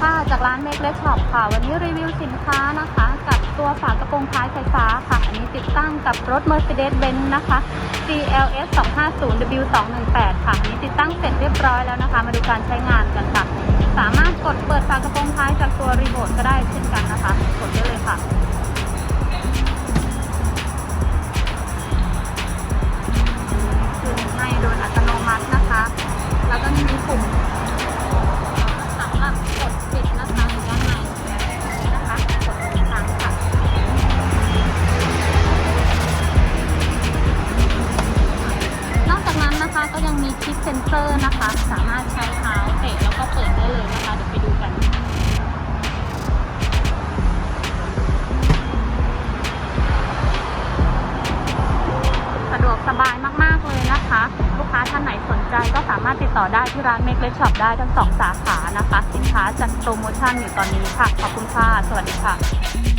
ค่ะ จากร้านเมกเลช็อปค่ะ วันนี้รีวิวสินค้านะคะ กับตัวฝากระโปรงท้ายไฟฟ้าค่ะ อันนี้ติดตั้งกับรถ Mercedes-Benz นะคะ CLS 250 W 218ค่ะ อันนี้ติดตั้งเสร็จเรียบร้อยแล้วนะคะ มาดูการใช้งานกันค่ะ สามารถกดเปิดฝากระโปรงท้ายจากตัวรีโมทก็ได้เช่นกันนะคะกด ก็ยังมีคลิปเซนเซอร์นะคะ สามารถใช้เท้าเตะแล้วก็เปิดได้เลยนะคะ เดี๋ยวไปดูกันสะดวกสบายมาก ๆ เลยนะคะ ลูกค้าท่านไหนสนใจก็สามารถติดต่อได้ที่ร้านเมกเลชช็อปได้ทั้งสองสาขานะคะ สินค้าจัดโปรโมชั่นอยู่ตอนนี้ค่ะ ขอบคุณค่ะ สวัสดีค่ะ